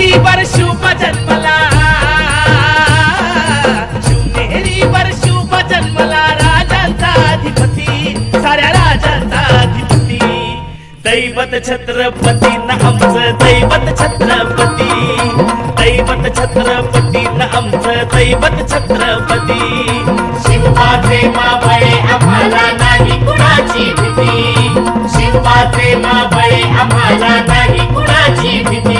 मेरी परशु जन्मला। शिवनेरी परशु जन्मला राजांचा अधिपती साऱ्या राजांचा अधिपती दैवत छत्रपती न आमचं दैवत छत्रपती। दैवत छत्रपती न आमचं दैवत छत्रपती। शिवा प्रेमा बळे आम्हाला नाही कुणाची भीती। शिवा प्रेमा बळे आम्हाला नाही कुणाची भीती।